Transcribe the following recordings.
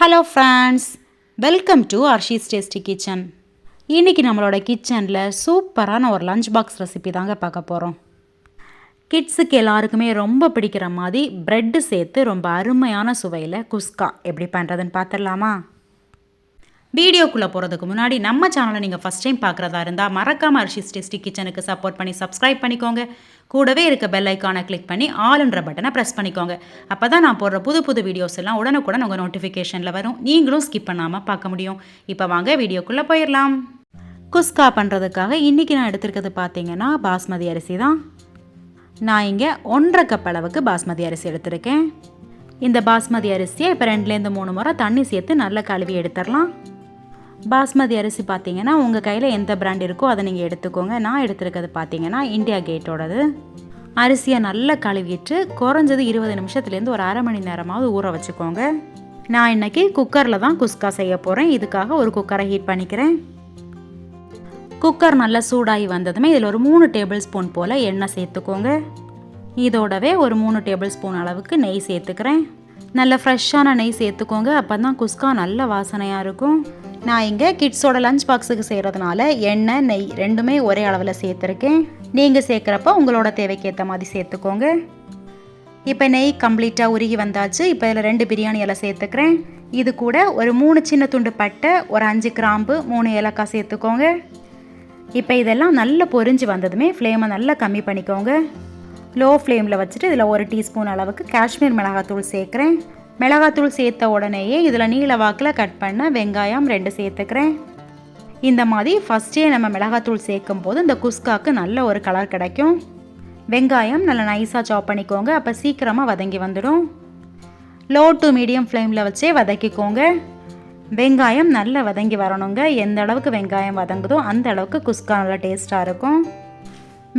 Hello friends welcome to Arshi's tasty kitchen இன்றைக்கி நம்மளோட கிச்சனில் சூப்பரான ஒரு லஞ்ச் பாக்ஸ் ரெசிபி தாங்க பார்க்க போகிறோம் கிட்ஸுக்கு எல்லாருக்குமே ரொம்ப பிடிக்கிற மாதிரி ப்ரெட்டு சேர்த்து ரொம்ப அருமையான சுவையில் குஸ்கா எப்படி பண்ணுறதுன்னு பார்த்துடலாமா? வீடியோக்குள்ளே போகிறதுக்கு முன்னாடி நம்ம சேனலை நீங்கள் ஃபஸ்ட் டைம் பார்க்குறதா இருந்தால் மறக்காமல் அரிசி டேஸ்டி கிச்சனுக்கு சப்போர்ட் பண்ணி சப்ஸ்கிரைப் பண்ணிக்கோங்க. கூடவே இருக்க பெல் ஐக்கானை கிளிக் பண்ணி ஆளுன்ற பட்டனை ப்ரெஸ் பண்ணிக்கோங்க. அப்போ தான் நான் போடுற புது புது வீடியோஸ் எல்லாம் உடனுக்குடன் உங்கள் நோட்டிஃபிகேஷனில் வரும். நீங்களும் ஸ்கிப் பண்ணாமல் பார்க்க முடியும். இப்போ வாங்க வீடியோக்குள்ளே போயிடலாம். குஸ்கா பண்ணுறதுக்காக இன்றைக்கி நான் எடுத்திருக்கிறது பார்த்தீங்கன்னா பாஸ்மதி அரிசி தான். நான் இங்கே ஒன்றரை கப் அளவுக்கு பாஸ்மதி அரிசி எடுத்திருக்கேன். இந்த பாஸ்மதி அரிசியை இப்போ ரெண்டுலேருந்து மூணு முறை தண்ணி சேர்த்து நல்லா கழுவி எடுத்துடலாம். பாஸ்மதி அரிசி பார்த்தீங்கன்னா உங்கள் கையில் எந்த பிராண்ட் இருக்கோ அதை நீங்கள் எடுத்துக்கோங்க. நான் எடுத்துருக்கிறது பார்த்தீங்கன்னா இந்தியா கேட்டோடது. அரிசியை நல்லா கழுவிட்டு குறைஞ்சது இருபது நிமிஷத்துலேருந்து ஒரு அரை மணி நேரமாவது ஊற வச்சுக்கோங்க. நான் இன்றைக்கி குக்கரில் தான் குஸ்கா செய்ய போகிறேன் இதுக்காக ஒரு குக்கரை ஹீட் பண்ணிக்கிறேன். குக்கர் நல்லா சூடாகி வந்ததுமே இதில் ஒரு மூணு டேபிள் ஸ்பூன் போல் எண்ணெய் சேர்த்துக்கோங்க. இதோடவே ஒரு மூணு டேபிள் ஸ்பூன் அளவுக்கு நெய் சேர்த்துக்கிறேன். நல்ல ஃப்ரெஷ்ஷான நெய் சேர்த்துக்கோங்க. அப்போ தான் குஸ்கா நல்ல வாசனையாக இருக்கும். நான் இங்கே கிட்ஸோட லஞ்ச் பாக்ஸுக்கு செய்கிறதுனால எண்ணெய் நெய் ரெண்டுமே ஒரே அளவில் சேர்த்துருக்கேன். நீங்கள் சேர்க்குறப்ப உங்களோட தேவைக்கு ஏற்ற மாதிரி சேர்த்துக்கோங்க. இப்போ நெய் கம்ப்ளீட்டாக உருகி வந்தாச்சு. இப்போ இதில் ரெண்டு பிரியாணி இலை சேர்த்துக்கிறேன். இது கூட ஒரு மூணு சின்ன துண்டு பட்டை ஒரு அஞ்சு கிராம்பு மூணு ஏலக்காய் சேர்த்துக்கோங்க. இப்போ இதெல்லாம் நல்லா பொரிஞ்சு வந்ததுமே ஃப்ளேமை நல்லா கம்மி பண்ணிக்கோங்க. லோ ஃப்ளேமில் வச்சுட்டு இதில் ஒரு டீஸ்பூன் அளவுக்கு காஷ்மீர் மிளகாத்தூள் சேர்க்குறேன். மிளகாத்தூள் சேர்த்த உடனேயே இதில் நீல வாக்கில் கட் பண்ண வெங்காயம் ரெண்டு சேர்த்துக்கிறேன். இந்த மாதிரி ஃபஸ்ட்டே நம்ம மிளகாத்தூள் சேர்க்கும் போது இந்த குஸ்காக்கு நல்ல ஒரு கலர் கிடைக்கும். வெங்காயம் நல்லா நைஸாக சாப் பண்ணிக்கோங்க அப்போ சீக்கிரமாக வதங்கி வந்துடும். லோ டு மீடியம் ஃப்ளேமில் வச்சே வதக்கிக்கோங்க. வெங்காயம் நல்லா வதங்கி வரணுங்க. எந்த அளவுக்கு வெங்காயம் வதங்குதோ அந்த அளவுக்கு குஸ்கா நல்லா டேஸ்ட்டாக இருக்கும்.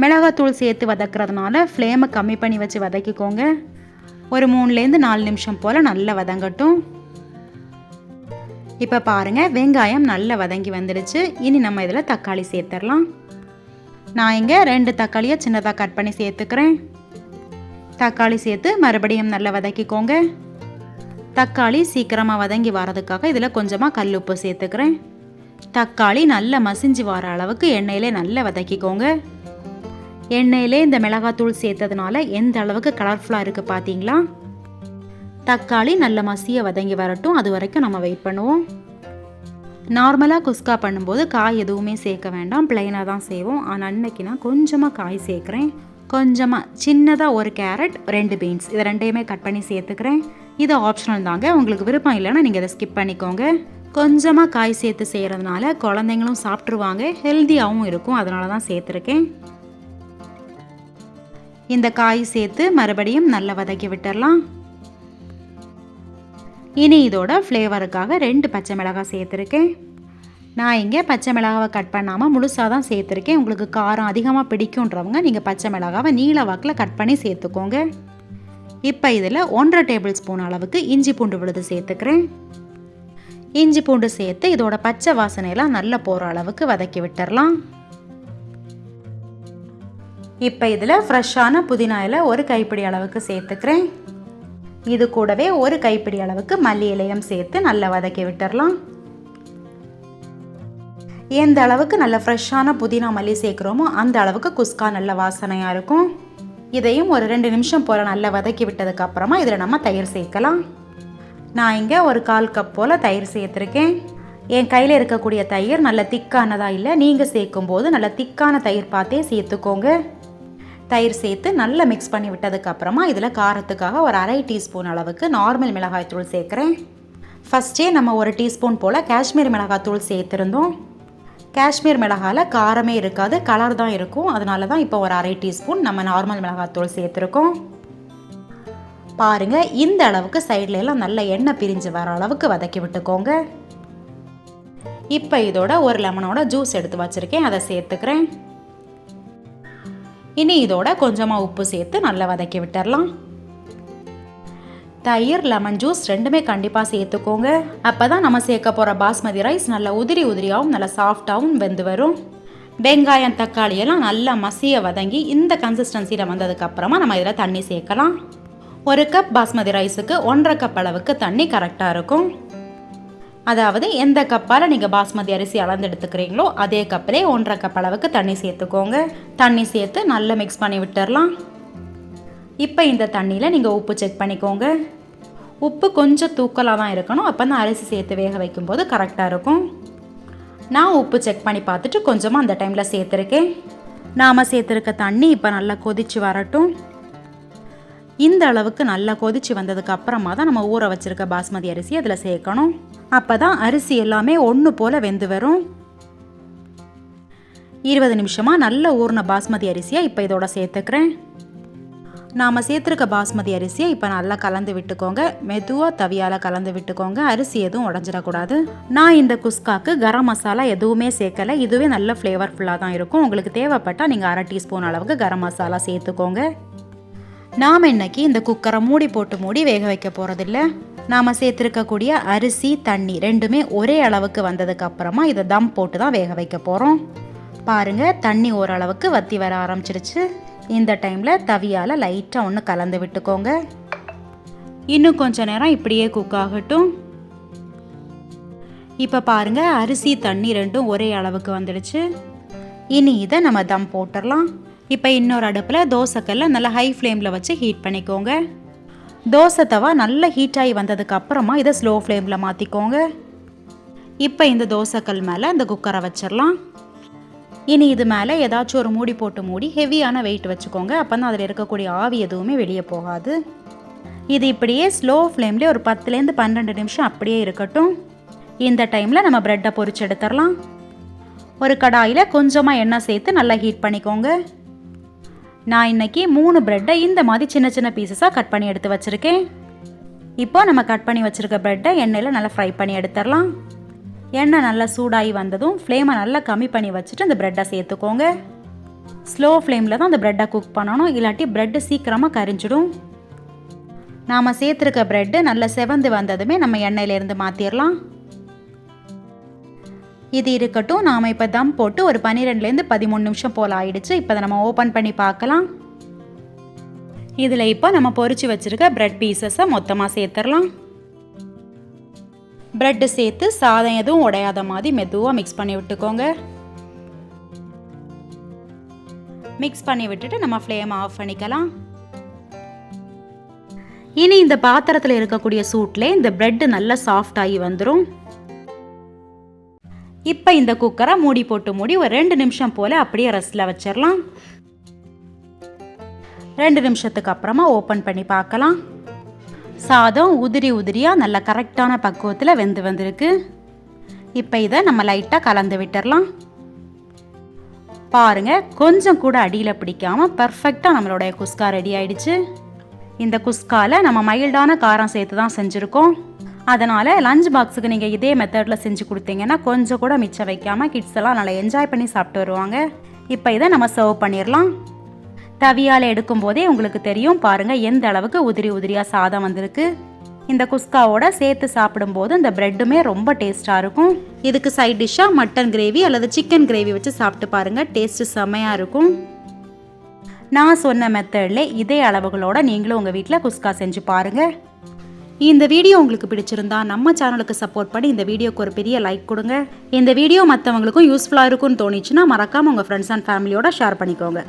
மிளகாத்தூள் சேர்த்து வதக்கிறதுனால ஃப்ளேமை கம்மி பண்ணி வச்சு வதக்கிக்கோங்க. ஒரு மூணுலேருந்து நாலு நிமிஷம் போல் நல்லா வதங்கட்டும். இப்போ பாருங்கள் வெங்காயம் நல்லா வதங்கி வந்துடுச்சு. இனி நம்ம இதில் தக்காளி சேர்த்துடலாம். நான் இங்கே ரெண்டு தக்காளியை சின்னதாக கட் பண்ணி சேர்த்துக்கிறேன். தக்காளி சேர்த்து மறுபடியும் நல்லா வதக்கிக்கோங்க. தக்காளி சீக்கிரமாக வதங்கி வரதுக்காக இதில் கொஞ்சமாக கல் உப்பு சேர்த்துக்கிறேன். தக்காளி நல்லா மசிஞ்சு வர அளவுக்கு எண்ணெயிலே நல்லா வதக்கிக்கோங்க. எண்ணெயிலே இந்த மிளகாத்தூள் சேர்த்ததுனால எந்த அளவுக்கு கலர்ஃபுல்லாக இருக்குது பார்த்தீங்களா தக்காளி நல்ல மசிய வதங்கி வரட்டும். அது வரைக்கும் நம்ம வெயிட் பண்ணுவோம். நார்மலாக குஸ்கா பண்ணும்போது காய் எதுவுமே சேர்க்க வேண்டாம். பிளைனாக தான் செய்வோம். ஆனால் அன்னைக்கு நான் கொஞ்சமாக காய் சேர்க்குறேன். கொஞ்சமாக சின்னதாக ஒரு கேரட் ரெண்டு பீன்ஸ். இதை ரெண்டையுமே கட் பண்ணி சேர்த்துக்கிறேன். இது ஆப்ஷனல் தாங்க. உங்களுக்கு விருப்பம் இல்லைன்னா நீங்கள் இதை ஸ்கிப் பண்ணிக்கோங்க. கொஞ்சமாக காய் சேர்த்து செய்கிறதுனால குழந்தைங்களும் சாப்பிட்ருவாங்க ஹெல்த்தியாகவும் இருக்கும். அதனால தான் சேர்த்துருக்கேன். இந்த காய் சேர்த்து மறுபடியும் நல்லா வதக்கி விட்டுடலாம் இனி இதோட ஃப்ளேவருக்காக ரெண்டு பச்சை மிளகாய் சேர்த்துருக்கேன். நான் இங்கே பச்சை மிளகாவை கட் பண்ணாமல் முழுசாக தான் சேர்த்துருக்கேன். உங்களுக்கு காரம் அதிகமாக பிடிக்குன்றவங்க நீங்கள் பச்சை மிளகாவை நீல வாக்கில் கட் பண்ணி சேர்த்துக்கோங்க. இப்போ இதில் ஒன்றரை டேபிள் ஸ்பூன் அளவுக்கு இஞ்சி பூண்டு விழுது சேர்த்துக்கிறேன். இஞ்சி பூண்டு சேர்த்து இதோட பச்சை வாசனையெல்லாம் நல்லா போகிற அளவுக்கு வதக்கி விட்டுறலாம். இப்போ இதில் ஃப்ரெஷ்ஷான புதினா இலை ஒரு கைப்பிடி அளவுக்கு சேர்த்துக்கிறேன். இது கூடவே ஒரு கைப்பிடி அளவுக்கு மல்லி இலையம் சேர்த்து நல்லா வதக்கி விட்டுடலாம் எந்த அளவுக்கு நல்ல ஃப்ரெஷ்ஷான புதினா மல்லி சேர்க்குறோமோ அந்த அளவுக்கு குஸ்கா நல்ல வாசனையாக இருக்கும். இதையும் ஒரு ரெண்டு நிமிஷம் போல் நல்லா வதக்கி விட்டதுக்கப்புறமா இதில் நம்ம தயிர் சேர்க்கலாம். நான் இங்கே ஒரு கால் கப் போல் தயிர் சேர்த்துருக்கேன். என் கையில் இருக்கக்கூடிய தயிர் நல்ல திக்கானதாக இல்லை நீங்கள் சேர்க்கும்போது நல்ல திக்கான தயிர் பார்த்தே சேர்த்துக்கோங்க. தயிர் சேர்த்து நல்லா மிக்ஸ் பண்ணி விட்டதுக்கப்புறமா இதில் காரத்துக்காக ஒரு அரை டீஸ்பூன் அளவுக்கு நார்மல் மிளகாய்த்தூள் சேர்க்குறேன். ஃபஸ்ட்டே நம்ம ஒரு டீஸ்பூன் போல் காஷ்மீர் மிளகாய்த்தூள் சேர்த்துருந்தோம். காஷ்மீர் மிளகாயில் காரமே இருக்காது கலர் தான் இருக்கும். அதனால தான் இப்போ ஒரு அரை டீஸ்பூன் நம்ம நார்மல் மிளகாய்த்தூள் சேர்த்துருக்கோம். பாருங்கள் இந்த அளவுக்கு சைடில் எல்லாம் நல்ல எண்ணெய் பிரிஞ்சு வர அளவுக்கு வதக்கி விட்டுக்கோங்க. இப்போ இதோட ஒரு லெமனோட ஜூஸ் எடுத்து வச்சுருக்கேன் அதை சேர்த்துக்கிறேன். இனி இதோட கொஞ்சமாக உப்பு சேர்த்து நல்லா வதக்கி விட்டுறலாம். தயிர் லெமன் ஜூஸ் ரெண்டுமே கண்டிப்பாக சேர்த்துக்கோங்க. அப்போ தான் நம்ம சேர்க்க போகிற பாஸ்மதி ரைஸ் நல்லா உதிரி உதிரியாகவும் நல்லா சாஃப்டாகவும் வெந்து வரும். வெங்காயம் தக்காளி எல்லாம் நல்லா மசிய வதங்கி இந்த கன்சிஸ்டன்சியில் வந்ததுக்கப்புறமா நம்ம இதில் தண்ணி சேர்க்கலாம். ஒரு கப் பாஸ்மதி ரைஸுக்கு ஒன்றரை கப் அளவுக்கு தண்ணி கரெக்டாக இருக்கும். அதாவது எந்த கப்பால் நீங்கள் பாஸ்மதி அரிசி அளந்து எடுத்துக்கிறீங்களோ அதே கப்பிலே ஒன்றரை கப் அளவுக்கு தண்ணி சேர்த்துக்கோங்க. தண்ணி சேர்த்து நல்லா மிக்ஸ் பண்ணி விட்டுறலாம். இப்போ இந்த தண்ணியில் நீங்கள் உப்பு செக் பண்ணிக்கோங்க. உப்பு கொஞ்சம் தூக்கலாக தான் இருக்கணும். அப்போ தான் அரிசி சேர்த்து வேக வைக்கும்போது கரெக்டாக இருக்கும். நான் உப்பு செக் பண்ணி பார்த்துட்டு கொஞ்சமாக அந்த டைமில் சேர்த்துருக்கேன். நாம் சேர்த்துருக்க தண்ணி இப்போ நல்லா கொதிச்சு வரட்டும். இந்த அளவுக்கு நல்லா கொதிச்சு வந்ததுக்கு அப்புறமா தான் நம்ம ஊற வச்சிருக்க பாஸ்மதி அரிசி அதில் சேர்க்கணும். அப்போ தான் அரிசி எல்லாமே ஒன்று போல் வெந்து வரும். இருபது நிமிஷமாக நல்ல ஊறின பாஸ்மதி அரிசியை இப்போ இதோட சேர்த்துக்கிறேன். நாம் சேர்த்துருக்க பாஸ்மதி அரிசியை இப்போ நல்லா கலந்து விட்டுக்கோங்க. மெதுவாக தவியால் கலந்து விட்டுக்கோங்க. அரிசி எதுவும் உடஞ்சிடக்கூடாது. நான் இந்த குஸ்காக்கு கரம் மசாலா எதுவுமே சேர்க்கலை. இதுவே நல்ல ஃப்ளேவர்ஃபுல்லாக தான் இருக்கும். உங்களுக்கு தேவைப்பட்டால் நீங்கள் அரை டீஸ்பூன் அளவுக்கு கரம் மசாலா சேர்த்துக்கோங்க. நாம் இன்னைக்கு இந்த குக்கரை மூடி போட்டு மூடி வேக வைக்க போகிறதில்ல நாம் சேர்த்துருக்கக்கூடிய அரிசி தண்ணி ரெண்டுமே ஒரே அளவுக்கு வந்ததுக்கு அப்புறமா இதை தம் போட்டு தான் வேக வைக்க போகிறோம் பாருங்கள் தண்ணி ஓரளவுக்கு வத்தி வர ஆரம்பிச்சிருச்சு. இந்த டைமில் தவியால் லைட்டாக ஒன்று கலந்து விட்டுக்கோங்க. இன்னும் கொஞ்ச நேரம் இப்படியே குக் ஆகட்டும். இப்போ பாருங்க அரிசி தண்ணி ரெண்டும் ஒரே அளவுக்கு வந்துடுச்சு. இனி இதை நம்ம தம் போட்டுடலாம். இப்போ இன்னொரு அடுப்பில் தோசைக்கல்ல நல்லா ஹை ஃப்ளேமில் வச்சு ஹீட் பண்ணிக்கோங்க. தோசை தவா நல்லா ஹீட் ஆகி வந்ததுக்கு அப்புறமா இதை ஸ்லோ ஃப்ளேமில் மாற்றிக்கோங்க இப்போ இந்த தோசைக்கல் மேலே இந்த குக்கரை வச்சிடலாம். இனி இது மேலே ஏதாச்சும் ஒரு மூடி போட்டு மூடி ஹெவியான வெயிட் வச்சுக்கோங்க. அப்போ தான் அதில் இருக்கக்கூடிய ஆவி எதுவுமே வெளியே போகாது. இது இப்படியே ஸ்லோ ஃப்ளேம்லேயே ஒரு பத்துலேருந்து பன்னெண்டு நிமிஷம் அப்படியே இருக்கட்டும். இந்த டைமில் நம்ம ப்ரெட்டை பொறிச்சு எடுத்துடலாம். ஒரு கடாயில் கொஞ்சமாக எண்ணெய் சேர்த்து நல்லா ஹீட் பண்ணிக்கோங்க. நான் இன்னைக்கு மூணு ப்ரெட்டை இந்த மாதிரி சின்ன சின்ன பீசஸாக கட் பண்ணி எடுத்து வச்சுருக்கேன். இப்போ நம்ம கட் பண்ணி வச்சுருக்க ப்ரெட்டை எண்ணெயில் நல்லா ஃப்ரை பண்ணி எடுத்துடலாம். எண்ணெய் நல்லா சூடாகி வந்ததும் ஃப்ளேமை நல்லா கம்மி பண்ணி வச்சுட்டு அந்த ப்ரெட்டை சேர்த்துக்கோங்க. ஸ்லோ ஃப்ளேமில் தான் அந்த ப்ரெட்டை குக் பண்ணணும் இல்லாட்டி ப்ரெட்டு சீக்கிரமாக கரிஞ்சிடும். நாம் சேர்த்துருக்க ப்ரெட்டு நல்லா செவந்து வந்ததுமே நம்ம எண்ணெயிலேருந்து மாற்றிடலாம் இது இருக்கட்டும் நாம் இப்போ தம் போட்டு ஒரு பன்னிரெண்டுலேருந்து பதிமூணு நிமிஷம் போல் ஆயிடுச்சு. இப்போ அதை நம்ம ஓப்பன் பண்ணி பார்க்கலாம். இதில் இப்போ நம்ம பொறிச்சு வச்சுருக்க ப்ரெட் பீசஸை மொத்தமாக சேர்த்துடலாம் ப்ரெட்டு சேர்த்து சாதம் எதுவும் உடையாத மாதிரி மெதுவாக மிக்ஸ் பண்ணி விட்டுக்கோங்க. மிக்ஸ் பண்ணி விட்டுட்டு நம்ம ஃப்ளேம் ஆஃப் பண்ணிக்கலாம். இனி இந்த பாத்திரத்தில் இருக்கக்கூடிய சூட்லேயே இந்த ப்ரெட்டு நல்லா சாஃப்ட் ஆகி வந்துடும் இப்போ இந்த குக்கரை மூடி போட்டு மூடி ஒரு ரெண்டு நிமிஷம் போல் அப்படியே ரெஸ்ட்டில் வச்சிடலாம் ரெண்டு நிமிஷத்துக்கு அப்புறமா ஓப்பன் பண்ணி பார்க்கலாம். சாதம் உதிரி உதிரியாக நல்ல கரெக்டான பக்குவத்தில் வெந்து வந்திருக்கு. இப்போ இதை நம்ம லைட்டாக கலந்து விட்டுடலாம் பாருங்கள் கொஞ்சம் கூட அடியில் பிடிக்காம பர்ஃபெக்டாக நம்மளுடைய குஸ்கா ரெடி ஆயிடுச்சு. இந்த குஸ்காவில் நம்ம மைல்டான காரம் சேர்த்து தான் செஞ்சுருக்கோம். அதனால் லஞ்ச் பாக்ஸுக்கு நீங்கள் இதே மெத்தடில் செஞ்சு கொடுத்தீங்கன்னா கொஞ்சம் கூட மிச்சம் வைக்காமல் கிட்ஸ் எல்லாம் நல்லா என்ஜாய் பண்ணி சாப்பிட்டு வருவாங்க. இப்போ இதை நம்ம சர்வ் பண்ணிடலாம் தவியால் எடுக்கும் போதே உங்களுக்கு தெரியும் பாருங்கள் எந்த அளவுக்கு உதிரி உதிரியாக சாதம் வந்திருக்கு. இந்த குஸ்காவோட சேர்த்து சாப்பிடும்போது இந்த ப்ரெட்டுமே ரொம்ப டேஸ்ட்டாக இருக்கும். இதுக்கு சைட் டிஷ்ஷாக மட்டன் கிரேவி அல்லது சிக்கன் கிரேவி வச்சு சாப்பிட்டு பாருங்கள் டேஸ்ட்டு செம்மையாக இருக்கும். நான் சொன்ன மெத்தடில் இதே அளவுகளோட நீங்களும் உங்கள் வீட்டில் குஸ்கா செஞ்சு பாருங்கள் இந்த வீடியோ உங்களுக்கு பிடிச்சிருந்தா நம்ம சேனலுக்கு சப்போர்ட் பண்ணி இந்த வீடியோக்கு ஒரு பெரிய லைக் கொடுங்க. இந்த வீடியோ மற்றவங்களுக்கும் யூஸ்ஃபுல்லாக இருக்கும்னு தோணிச்சுன்னா மறக்காமல் உங்கள் ஃப்ரெண்ட்ஸ் அண்ட் ஃபேமிலியோட ஷேர் பண்ணிக்கோங்க.